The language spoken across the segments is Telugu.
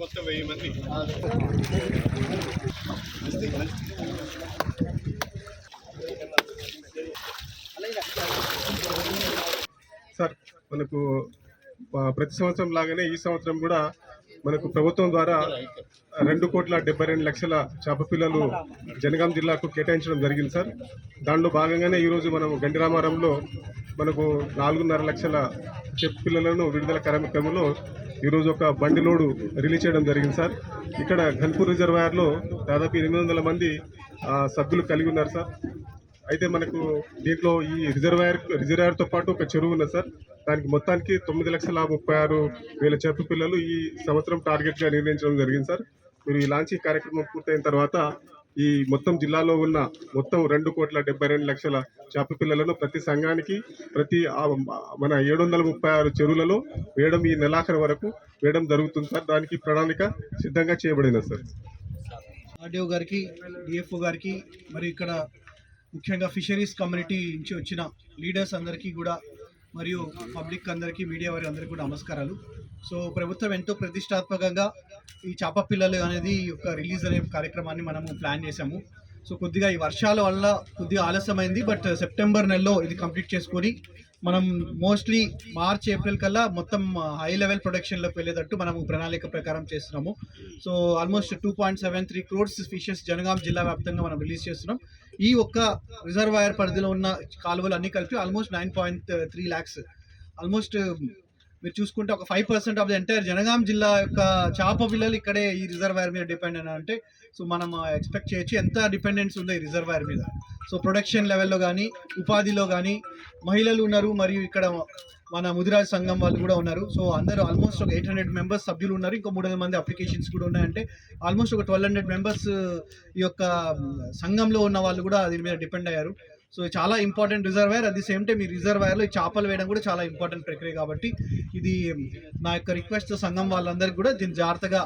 మొత్తం వెయ్యి మంది సార్ మనకు ప్రతి సంవత్సరం లాగానే ఈ సంవత్సరం కూడా మనకు ప్రభుత్వం ద్వారా రెండు కోట్ల డెబ్బై రెండు లక్షల చేప పిల్లలు జనగాం జిల్లాకు కేటాయించడం జరిగింది సార్. దానిలో భాగంగానే ఈరోజు మనం గండిరామారంలో మనకు నాలుగున్నర లక్షల చేప పిల్లలను విడుదల కార్యక్రమంలో ఈరోజు ఒక బండి లోడు రిలీజ్ చేయడం జరిగింది సార్. ఇక్కడ ఘన్పూర్ రిజర్వాయర్లో దాదాపు ఎనిమిది వందల మంది సభ్యులు కలిగి ఉన్నారు సార్. అయితే మనకు దీంట్లో ఈ రిజర్వాయర్ రిజర్వాయర్తో పాటు ఒక చెరువు ఉన్నది సార్. దానికి మొత్తానికి తొమ్మిది లక్షల ముప్పై ఆరు వేల చేప పిల్లలు ఈ సంవత్సరం టార్గెట్గా నిర్ణయించడం జరిగింది సార్. మీరు ఈ లాంచ్ కార్యక్రమం పూర్తయిన తర్వాత ఈ మొత్తం జిల్లాలో ఉన్న మొత్తం రెండు కోట్ల డెబ్బై రెండు లక్షల చేప పిల్లలను ప్రతి సంఘానికి ప్రతి మన ఏడు వందల ముప్పై ఆరు చెరువులలో వేయడం ఈ నెలాఖరు వరకు వేయడం జరుగుతుంది సార్. దానికి ప్రణాళిక సిద్ధంగా చేయబడింది సార్. ఆర్డీఓ గారికి డిఎఫ్ఓ గారికి మరి ఇక్కడ ముఖ్యంగా ఫిషరీస్ కమ్యూనిటీ నుంచి వచ్చిన లీడర్స్ అందరికీ కూడా మరియు పబ్లిక్ అందరికీ మీడియా వారి అందరికీ కూడా నమస్కారాలు. సో ప్రభుత్వం ఎంతో ప్రతిష్టాత్మకంగా ఈ చేప పిల్లలు అనేది ఒక రిలీజ్ అనే కార్యక్రమాన్ని మనము ప్లాన్ చేశాము. సో కొద్దిగా ఈ వర్షాల వల్ల కొద్దిగా ఆలస్యమైంది బట్ సెప్టెంబర్ నెలలో ఇది కంప్లీట్ చేసుకొని మనం మోస్ట్లీ మార్చ్ ఏప్రిల్ కల్లా మొత్తం హై లెవెల్ ప్రొడక్షన్లోకి వెళ్ళేటట్టు మనము ప్రణాళిక ప్రకారం చేస్తున్నాము. So almost two point seven three crores fishes Jangaon జిల్లా వ్యాప్తంగా మనం రిలీజ్ చేస్తున్నాం. ఈ ఒక్క రిజర్వాయర్ పరిధిలో ఉన్న కాలువలు అన్ని కలిపి almost nine point three lakhs almost మీరు చూసుకుంటే ఒక five percent of the entire Jangaon జిల్లా యొక్క చేప పిల్లలు ఇక్కడే ఈ రిజర్వాయర్ మీద డిపెండ్ అయినా అంటే సో మనం ఎక్స్పెక్ట్ చేయొచ్చు ఎంత డిపెండెన్స్ ఉందో ఈ రిజర్వాయర్ మీద. సో ప్రొడక్షన్ లెవెల్లో కానీ ఉపాధిలో కానీ మహిళలు ఉన్నారు మరియు ఇక్కడ మన ముదిరాజ్ సంఘం వాళ్ళు కూడా ఉన్నారు. సో అందరూ ఆల్మోస్ట్ ఒక ఎయిట్ హండ్రెడ్ మెంబర్స్ సభ్యులు ఉన్నారు. ఇంకో మూడు వందల మంది అప్లికేషన్స్ కూడా ఉన్నాయంటే ఆల్మోస్ట్ ఒక ట్వెల్వ్ హండ్రెడ్ మెంబర్స్ ఈ యొక్క సంఘంలో ఉన్న వాళ్ళు కూడా దీని మీద డిపెండ్ అయ్యారు. సో చాలా important reservoir at the same time ఈ రిజర్వాయర్లో ఈ చేపలు వేయడం కూడా చాలా ఇంపార్టెంట్ ప్రక్రియ కాబట్టి ఇది నా యొక్క రిక్వెస్ట్ సంఘం వాళ్ళందరికీ కూడా దీన్ని జాగ్రత్తగా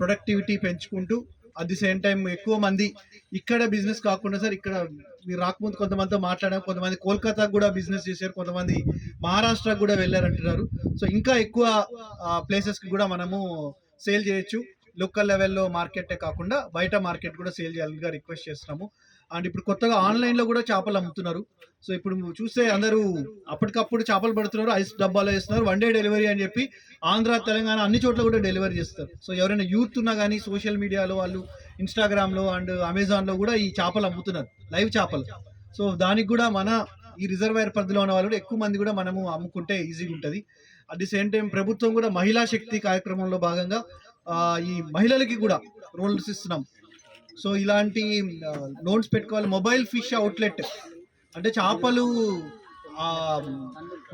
ప్రొడక్టివిటీ పెంచుకుంటూ అట్ ది సేమ్ టైం ఎక్కువ మంది ఇక్కడ బిజినెస్ కాకుండా సార్ ఇక్కడ మీరు రాకముందు కొంతమందితో మాట్లాడాము కొంతమంది కోల్కతాకు కూడా బిజినెస్ చేశారు కొంతమంది మహారాష్ట్రకు కూడా వెళ్ళారంటున్నారు సో ఇంకా ఎక్కువ ప్లేసెస్కి కూడా మనము సేల్ చేయొచ్చు. లోకల్ లెవెల్లో మార్కెటే కాకుండా బయట మార్కెట్ కూడా సేల్ చేయాలిగా రిక్వెస్ట్ చేస్తున్నాము. అండ్ ఇప్పుడు కొత్తగా ఆన్లైన్లో కూడా చేపలు అమ్ముతున్నారు. సో ఇప్పుడు చూస్తే అందరూ అప్పటికప్పుడు చేపలు పడుతున్నారు ఐస్ డబ్బాలో వేస్తున్నారు వన్ డే డెలివరీ అని చెప్పి ఆంధ్ర తెలంగాణ అన్ని చోట్ల కూడా డెలివరీ చేస్తారు. సో ఎవరైనా యూత్ ఉన్నా కానీ సోషల్ మీడియాలో వాళ్ళు ఇన్స్టాగ్రామ్లో అండ్ అమెజాన్లో కూడా ఈ చేపలు అమ్ముతున్నారు లైవ్ చేపలు. సో దానికి కూడా మన ఈ రిజర్వాయర్ పరిధిలో ఉన్న వాళ్ళు కూడా ఎక్కువ మంది కూడా మనము అమ్ముకుంటే ఈజీగా ఉంటుంది. అట్ ది సేమ్ టైం ప్రభుత్వం కూడా మహిళా శక్తి కార్యక్రమంలో భాగంగా ఈ మహిళలకి కూడా రోల్స్ ఇస్తున్నాం. సో ఇలాంటి లోన్స్ పెట్టుకోవాలి. మొబైల్ ఫిష్ అవుట్లెట్ అంటే చేపలు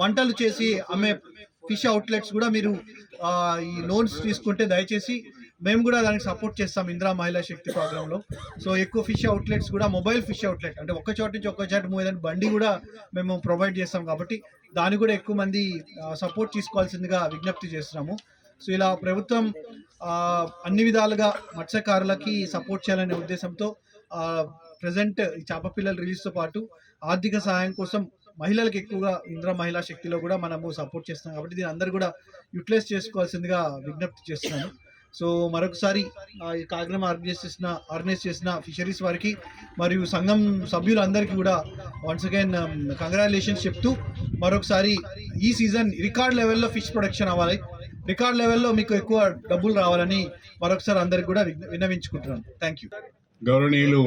వంటలు చేసి అమ్మే ఫిష్ అవుట్లెట్స్ కూడా మీరు ఈ లోన్స్ తీసుకుంటే దయచేసి మేము కూడా దానికి సపోర్ట్ చేస్తాం ఇందిరా మహిళా శక్తి ప్రోగ్రాంలో సో ఎక్కువ ఫిష్ అవుట్లెట్స్ కూడా మొబైల్ ఫిష్ అవుట్లెట్ అంటే ఒక్క చోట నుంచి ఒక్క చోట మూవ్ బండి కూడా మేము ప్రొవైడ్ చేస్తాం కాబట్టి దాన్ని కూడా ఎక్కువ మంది సపోర్ట్ తీసుకోవాల్సిందిగా విజ్ఞప్తి చేస్తున్నాము. సో ఇలా ప్రభుత్వం అన్ని విధాలుగా మత్స్యకారులకి సపోర్ట్ చేయాలనే ఉద్దేశంతో ప్రజెంట్ చేపపిల్లల చేప పిల్లల రిలీజ్తో పాటు ఆర్థిక సహాయం కోసం మహిళలకు ఎక్కువగా ఇంద్ర మహిళా శక్తిలో కూడా మనము సపోర్ట్ చేస్తున్నాం. కాబట్టి దీని అందరూ కూడా యూటిలైజ్ చేసుకోవాల్సిందిగా విజ్ఞప్తి చేస్తున్నాను. సో మరొకసారి ఆ, కార్యక్రమం ఆర్గనైజ్ చేసిన ఆర్గనైజ్ చేసిన ఫిషరీస్ వారికి మరియు సంఘం సభ్యులందరికీ కూడా వన్స్ అగైన్ కంగ్రాచులేషన్స్ చెప్తూ మరొకసారి ఈ సీజన్ రికార్డ్ లెవెల్లో ఫిష్ ప్రొడక్షన్ అవ్వాలి. రికార్డ్ లెవెల్లో మీకు ఎక్కువ డబ్బులు రావాలని మరొకసారి అందరికి కూడా విన్నవించుకుంటున్నాను. థ్యాంక్ యూ గౌరవనీయులు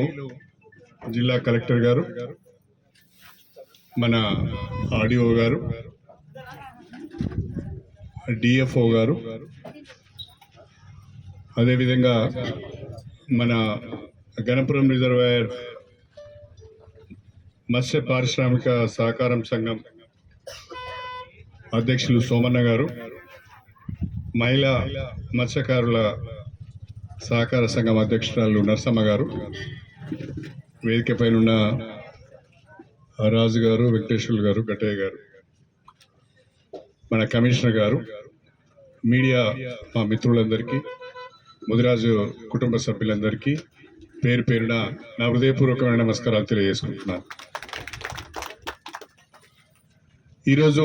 జిల్లా కలెక్టర్ గారు మన ఆడిఓ గారు డిఎఫ్ఓ గారు అదేవిధంగా మన గణపురం రిజర్వాయర్ మత్స్య పారిశ్రామిక సహకారం సంఘం అధ్యక్షులు సోమన్న గారు మహిళా మత్స్యకారుల సహకార సంఘం అధ్యక్షురాలు నరసమ్మ గారు వేదిక పైన ఉన్న రాజు గారు వెంకటేశ్వర్లు గారు గట్టయ్య గారు మన కమిషనర్ గారు మీడియా మా మిత్రులందరికీ ముదిరాజు కుటుంబ సభ్యులందరికీ పేరు పేరున నా హృదయపూర్వకమైన నమస్కారాలు తెలియజేసుకుంటున్నాను. ఈరోజు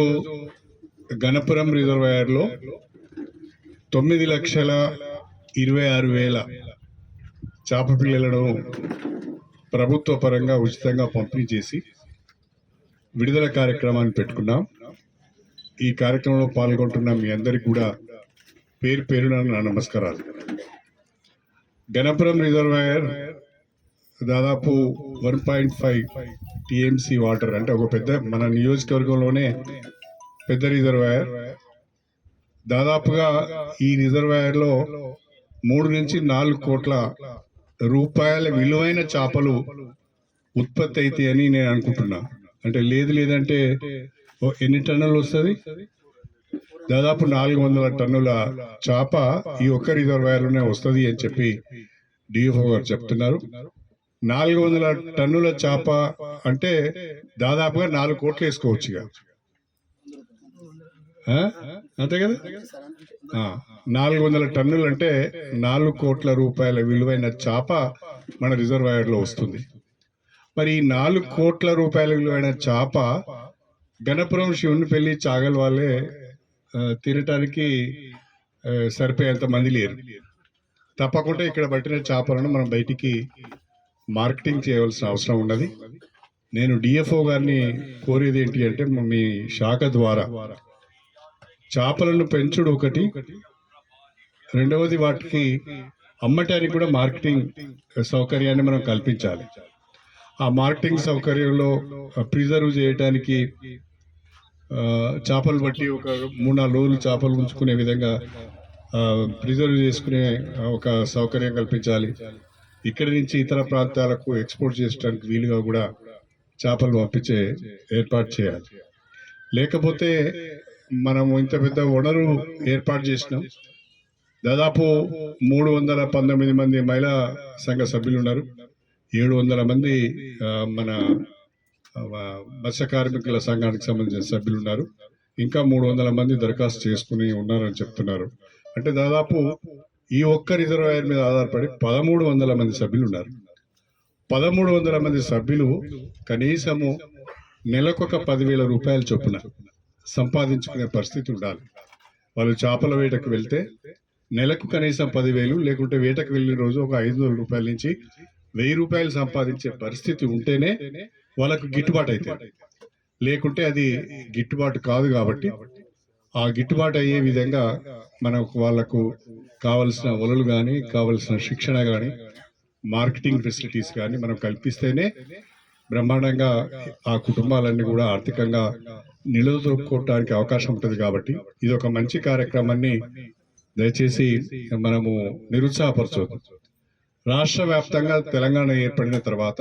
గణపురం రిజర్వాయర్లో తొమ్మిది లక్షల ఇరవై ఆరు వేల చేప పిల్లలను ప్రభుత్వ పరంగా ఉచితంగా పంపిణీ చేసి విడుదల కార్యక్రమాన్ని పెట్టుకున్నాం. ఈ కార్యక్రమంలో పాల్గొంటున్న మీ అందరికీ కూడా పేరు పేరున నా నమస్కారాలు. గణపురం రిజర్వాయర్ దాదాపు one point five TMC water అంటే ఒక పెద్ద మన నియోజకవర్గంలోనే పెద్ద రిజర్వాయర్. దాదాపుగా ఈ రిజర్వాయర్లో మూడు నుంచి నాలుగు కోట్ల రూపాయల విలువైన చేపలు ఉత్పత్తి అవుతాయని నేను అనుకుంటున్నా. అంటే లేదు లేదంటే ఎన్ని టన్నులు వస్తుంది? దాదాపు నాలుగు వందల టన్నుల చేప ఈ ఒక్క రిజర్వాయర్లోనే వస్తుంది అని చెప్పి డిఎఫ్ఓ గారు చెప్తున్నారు. నాలుగు వందల టన్నుల చేప అంటే దాదాపుగా నాలుగు కోట్లు వేసుకోవచ్చు ఇక అంతే కదా? నాలుగు వందల టన్నులు అంటే నాలుగు కోట్ల రూపాయల విలువైన చేప మన రిజర్వాయర్లో వస్తుంది. మరి ఈ నాలుగు కోట్ల రూపాయల విలువైన చేప గణపురం శివుని పెళ్ళి చాగల వాళ్ళే తినటానికి సరిపోయేంత మంది లేరు. తప్పకుండా ఇక్కడ పట్టిన చేపలను మనం బయటికి మార్కెటింగ్ చేయవలసిన అవసరం ఉన్నది. నేను డిఎఫ్ఓ గారిని కోరేది ఏంటి అంటే మీ శాఖ ద్వారా చేపలను పెంచుడు ఒకటి. రెండవది వాటికి అమ్మటానికి కూడా మార్కెటింగ్ సౌకర్యాన్ని మనం కల్పించాలి. ఆ మార్కెటింగ్ సౌకర్యంలో ప్రిజర్వ్ చేయడానికి చేపలు బట్టి ఒక మూడు నాలుగు రోజులు చేపలు ఉంచుకునే విధంగా ప్రిజర్వ్ చేసుకునే ఒక సౌకర్యం కల్పించాలి. ఇక్కడి నుంచి ఇతర ప్రాంతాలకు ఎక్స్పోర్ట్ చేయడానికి వీలుగా కూడా చేపలు పంపించే ఏర్పాటు చేయాలి. లేకపోతే మనం ఇంత పెద్ద వనరు ఏర్పాటు చేసినాం. దాదాపు మూడు వందల పంతొమ్మిది మంది మహిళా సంఘ సభ్యులు ఉన్నారు ఏడు వందల మంది మన మత్స్య కార్మికుల సంఘానికి సంబంధించిన సభ్యులు ఉన్నారు ఇంకా మూడు వందల మంది దరఖాస్తు చేసుకుని ఉన్నారని చెప్తున్నారు. అంటే దాదాపు ఈ ఒక్క రిజర్వాయర్ మీద ఆధారపడి పదమూడు వందల మంది సభ్యులు ఉన్నారు పదమూడు వందల మంది సభ్యులు కనీసము నెలకొక పదివేల రూపాయలు చొప్పున సంపాదించుకునే పరిస్థితి ఉండాలి. వాళ్ళు చేపల వేటకు వెళ్తే నెలకు కనీసం పదివేలు లేకుంటే వేటకు వెళ్ళిన రోజు ఒక ఐదు వందల రూపాయల నుంచి వెయ్యి రూపాయలు సంపాదించే పరిస్థితి ఉంటేనే వాళ్ళకు గిట్టుబాటు అవుతుంది. లేకుంటే అది గిట్టుబాటు కాదు కాబట్టి ఆ గిట్టుబాటు అయ్యే విధంగా మనకు వాళ్ళకు కావలసిన వలలు కానీ కావలసిన శిక్షణ కానీ మార్కెటింగ్ ఫెసిలిటీస్ కానీ మనం కల్పిస్తేనే బ్రహ్మాండంగా ఆ కుటుంబాలన్నీ కూడా ఆర్థికంగా నిలదొక్కుకోవడానికి అవకాశం ఉంటుంది కాబట్టి ఇది ఒక మంచి కార్యక్రమాన్ని దయచేసి మనము నిరుత్సాహపరచవద్దు. రాష్ట్ర వ్యాప్తంగా తెలంగాణ ఏర్పడిన తర్వాత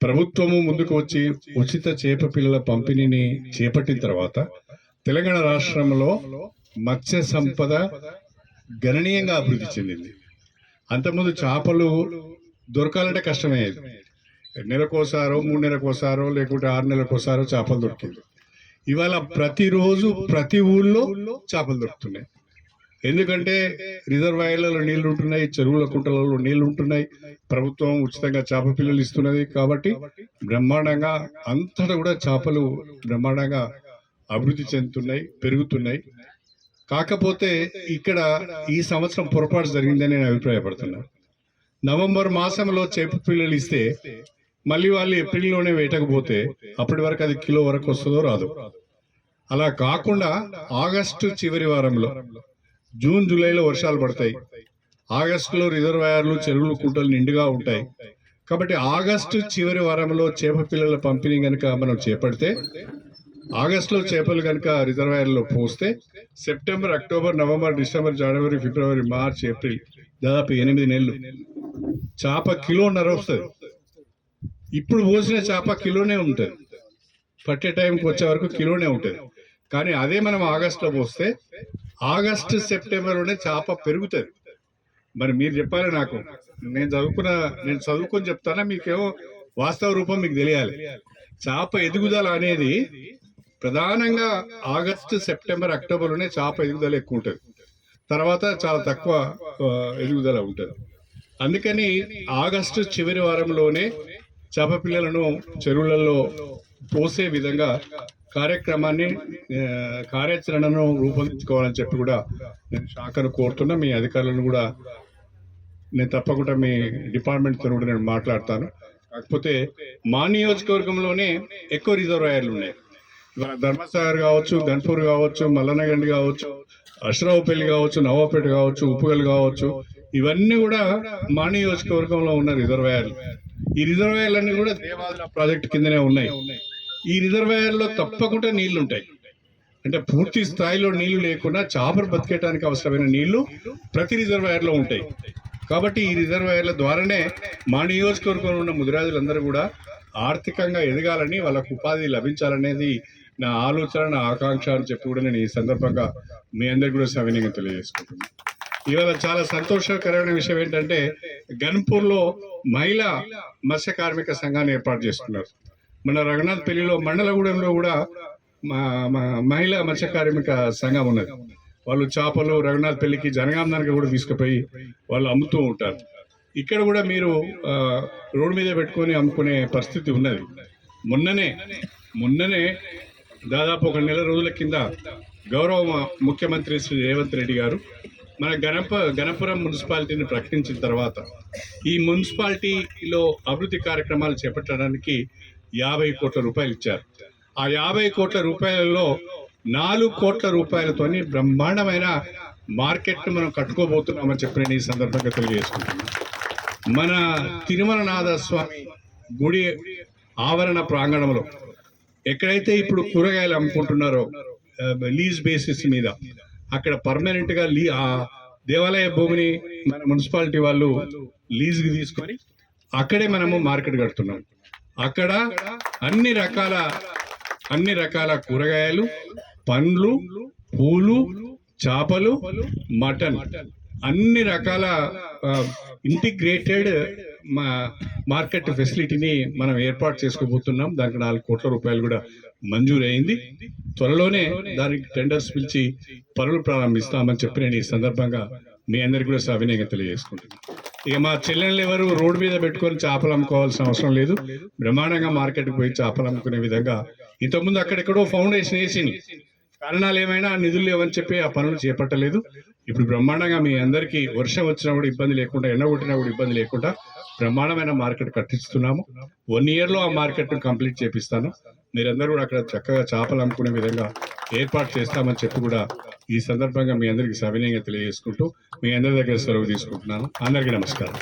ప్రభుత్వము ముందుకు వచ్చి ఉచిత చేప పిల్లల పంపిణీని చేపట్టిన తర్వాత తెలంగాణ రాష్ట్రంలో మత్స్య సంపద గణనీయంగా అభివృద్ధి చెందింది. అంతకుముందు చేపలు దొరకాలంటే కష్టమయ్యేది నెలకోసారో మూడు నెలకోసారో లేకుంటే ఆరు నెలకోసారో చేపలు దొరికింది ఇవాళ ప్రతిరోజు ప్రతి ఊళ్ళో చేపలు దొరుకుతున్నాయి. ఎందుకంటే రిజర్వాయర్లలో నీళ్ళు ఉంటున్నాయి చెరువుల కుంటలలో నీళ్ళు ఉంటున్నాయి. ప్రభుత్వం ఉచితంగా చేప పిల్లలు ఇస్తున్నది కాబట్టి బ్రహ్మాండంగా అంతటా కూడా చేపలు బ్రహ్మాండంగా అభివృద్ధి చెందుతున్నాయి పెరుగుతున్నాయి. కాకపోతే ఇక్కడ ఈ సంవత్సరం పొరపాటు జరిగిందని నేను అభిప్రాయపడుతున్నాను నవంబర్ మాసంలో చేప పిల్లలు ఇస్తే మళ్ళీ వాళ్ళు ఏప్రిల్లోనే వేయటకపోతే అప్పటి వరకు అది కిలో వరకు వస్తుందో రాదు. అలా కాకుండా ఆగస్టు చివరి వారంలో జూన్ జూలైలో వర్షాలు పడతాయి. ఆగస్టులో రిజర్వాయర్లు చెరువులు కుంటలు నిండుగా ఉంటాయి. కాబట్టి ఆగస్టు చివరి వారంలో చేప పిల్లల పంపిణీ కనుక మనం చేపడితే ఆగస్టులో చేపలు కనుక రిజర్వాయర్లో పోస్తే సెప్టెంబర్ అక్టోబర్ నవంబర్ డిసెంబర్ జనవరి ఫిబ్రవరి మార్చ్ ఏప్రిల్ దాదాపు ఎనిమిది నెలలు. చేప కిలోన్నర వస్తుంది. ఇప్పుడు పోసిన చేప కిలోనే ఉంటుంది. పట్టే టైంకి వచ్చే వరకు కిలోనే ఉంటుంది. కానీ అదే మనం ఆగస్ట్లో పోస్తే ఆగస్టు సెప్టెంబర్లోనే చేప పెరుగుతుంది. మరి మీరు చెప్పాలి నాకు. నేను చదువుకున్న నేను చదువుకొని చెప్తానా? మీకేమో వాస్తవ రూపం మీకు తెలియాలి. చేప ఎదుగుదల అనేది ప్రధానంగా ఆగస్టు సెప్టెంబర్ అక్టోబర్లోనే చేప ఎదుగుదల ఎక్కువ ఉంటుంది. తర్వాత చాలా తక్కువ ఎదుగుదల ఉంటుంది. అందుకని ఆగస్టు చివరి వారంలోనే చేప పిల్లలను చెరువులలో పోసే విధంగా కార్యక్రమాన్ని కార్యాచరణను రూపొందించుకోవాలని చెప్పి కూడా నేను శాఖను కోరుతున్నా. మీ అధికారులను కూడా నేను తప్పకుండా మీ డిపార్ట్మెంట్తో కూడా నేను మాట్లాడతాను. కాకపోతే మా నియోజకవర్గంలోనే ఎక్కువ రిజర్వాయర్లు ఉన్నాయి. ఇవాళ ధర్మసాగర్ కావచ్చు గన్పూర్ కావచ్చు మల్లనగండి కావచ్చు అశ్రావుపల్లి కావచ్చు నవాపేట కావచ్చు ఉప్పుగల్ కావచ్చు ఇవన్నీ కూడా మా నియోజకవర్గంలో ఉన్న రిజర్వాయర్లు. ఈ రిజర్వాయర్లన్నీ కూడా దేవాదుల ప్రాజెక్ట్ కిందనే ఉన్నాయి. ఈ రిజర్వాయర్లో తప్పకుండా నీళ్ళు ఉంటాయి అంటే పూర్తి స్థాయిలో నీళ్ళు లేకుండా చేపలు బతికేయడానికి అవసరమైన నీళ్ళు ప్రతి రిజర్వాయర్లో ఉంటాయి. కాబట్టి ఈ రిజర్వాయర్ల ద్వారానే మా నియోజకవర్గంలో ఉన్న ముదిరాజులందరూ కూడా ఆర్థికంగా ఎదగాలని వాళ్ళకు ఉపాధి లభించాలనేది నా ఆలోచన నా ఆకాంక్ష అని చెప్పి కూడా నేను ఈ సందర్భంగా మీ అందరికీ కూడా సవినీయంగా తెలియజేసుకుంటున్నాను. ఇవాళ చాలా సంతోషకరమైన విషయం ఏంటంటే గన్పూర్లో మహిళా మత్స్య కార్మిక సంఘాన్ని ఏర్పాటు చేసుకున్నారు మన రఘునాథ్ పెళ్ళిలో మండలగూడెంలో కూడా మా మహిళా మత్స్య కార్మిక సంఘం ఉన్నది. వాళ్ళు చేపలు రఘునాథ్ పెళ్ళికి జనగాంధానికి కూడా తీసుకుపోయి వాళ్ళు అమ్ముతూ ఉంటారు. ఇక్కడ కూడా మీరు రోడ్డు మీద పెట్టుకొని అమ్ముకునే పరిస్థితి ఉన్నది. మొన్ననే మొన్ననే దాదాపు ఒక నెల రోజుల కింద గౌరవ ముఖ్యమంత్రి శ్రీ రేవంత్ రెడ్డి గారు మన గణప గణపురం మున్సిపాలిటీని ప్రకటించిన తర్వాత ఈ మున్సిపాలిటీలో అభివృద్ధి కార్యక్రమాలు చేపట్టడానికి యాభై కోట్ల రూపాయలు ఇచ్చారు. ఆ యాభై కోట్ల రూపాయలలో నాలుగు కోట్ల రూపాయలతోని బ్రహ్మాండమైన మార్కెట్ను మనం కట్టుకోబోతున్నామని చెప్పి నేను ఈ సందర్భంగా తెలియజేసుకుంటున్నాను మన తిరుమలనాథస్వామి గుడి ఆవరణ ప్రాంగణంలో ఎక్కడైతే ఇప్పుడు కూరగాయలు అమ్ముకుంటున్నారో లీజ్ బేసిస్ మీద అక్కడ పర్మనెంట్గా లీ ఆ దేవాలయ భూమిని మన మున్సిపాలిటీ వాళ్ళు లీజుకి తీసుకొని అక్కడే మనము మార్కెట్ కడుతున్నాం. అక్కడ అన్ని రకాల అన్ని రకాల కూరగాయలు పండ్లు పూలు చేపలు మటన్ అన్ని రకాల ఇంటిగ్రేటెడ్ మా మార్కెట్ ఫెసిలిటీని మనం ఏర్పాటు చేసుకోబోతున్నాం. దానికి నాలుగు కోట్ల రూపాయలు కూడా మంజూరు అయింది త్వరలోనే దానికి టెండర్స్ పిలిచి పనులు ప్రారంభిస్తామని చెప్పి నేను ఈ సందర్భంగా మీ అందరికీ కూడా సవినయంగా తెలియజేసుకుంటున్నాను. ఇక మా చెల్లెళ్ళు ఎవరు రోడ్డు మీద పెట్టుకొని చేపలు అమ్ముకోవాల్సిన అవసరం లేదు. బ్రహ్మాండంగా మార్కెట్కి పోయి చేపలు అమ్ముకునే విధంగా ఇంతకుముందు అక్కడెక్కడో ఫౌండేషన్ వేసింది. కారణాలు ఏమైనా నిధులు లేవని చెప్పి ఆ పనులు చేపట్టలేదు. ఇప్పుడు బ్రహ్మాండంగా మీ అందరికీ వర్షం వచ్చినా కూడా ఇబ్బంది లేకుండా ఎండ కొట్టినా కూడా ఇబ్బంది లేకుండా బ్రహ్మాండమైన మార్కెట్ కట్టిస్తున్నాము. వన్ ఇయర్లో ఆ మార్కెట్ కంప్లీట్ చేపిస్తాను. మీరందరూ కూడా అక్కడ చక్కగా చేపలు అమ్ముకునే విధంగా ఏర్పాటు చేస్తామని చెప్పి కూడా ఈ సందర్భంగా మీ అందరికీ సవినయంగా తెలియజేసుకుంటూ మీ అందరి దగ్గర సెలవు తీసుకుంటున్నాను. అందరికీ నమస్కారం.